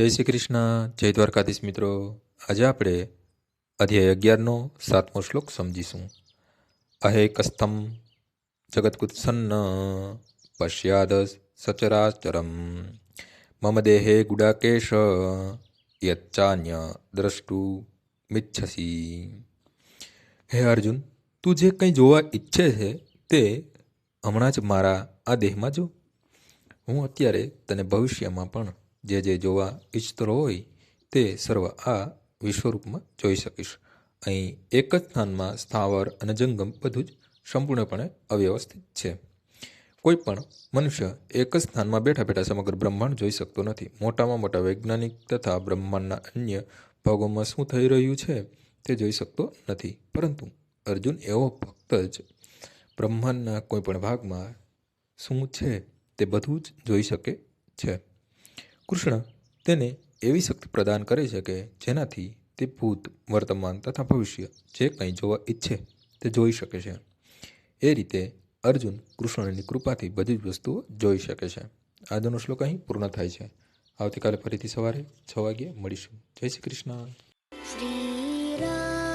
જય શ્રી કૃષ્ણ. જય દ્વારકાધીશ મિત્રો. આજે આપણે અધ્યાય અગિયારનો સાતમો શ્લોક સમજીશું. અહે કસ્તમ જગત્કુત્સન્ન પશ્યાદ સચરાચરમ. મમ દેહે ગુડાકેશ યચ્ચાન્ય દ્રષ્ટુ મિચ્છસી. હે અર્જુન, તું જે કંઈ જોવા ઈચ્છે છે તે હમણાં જ મારા આ દેહમાં જો. હું અત્યારે તને ભવિષ્યમાં પણ જે જે જોવા ઈચ્છતો હોય તે સર્વ આ વિશ્વરૂપમાં જોઈ શકીશ. અહીં એક જ સ્થાનમાં સ્થાવર અને જંગમ બધું જ સંપૂર્ણપણે અવ્યવસ્થિત છે. કોઈ પણ મનુષ્ય એક જ સ્થાનમાં બેઠા બેઠા સમગ્ર બ્રહ્માંડ જોઈ શકતો નથી. મોટામાં મોટા વૈજ્ઞાનિક તથા બ્રહ્માંડના અન્ય ભાગોમાં શું થઈ રહ્યું છે તે જોઈ શકતો નથી. પરંતુ અર્જુન એવો ભક્ત જ બ્રહ્માંડના કોઈ પણ ભાગમાં શું છે તે બધું જ જોઈ શકે છે. કૃષ્ણ તેને એવી શક્તિ પ્રદાન કરે છે કે જેનાથી તે ભૂત, વર્તમાન તથા ભવિષ્ય જે કંઈ જોવા ઈચ્છે તે જોઈ શકે છે. એ રીતે અર્જુન કૃષ્ણની કૃપાથી બધી જ વસ્તુઓ જોઈ શકે છે. આજનો શ્લોક અહીં પૂર્ણ થાય છે. આવતીકાલે ફરીથી સવારે છ વાગ્યે મળીશું. જય શ્રી કૃષ્ણ. શ્રી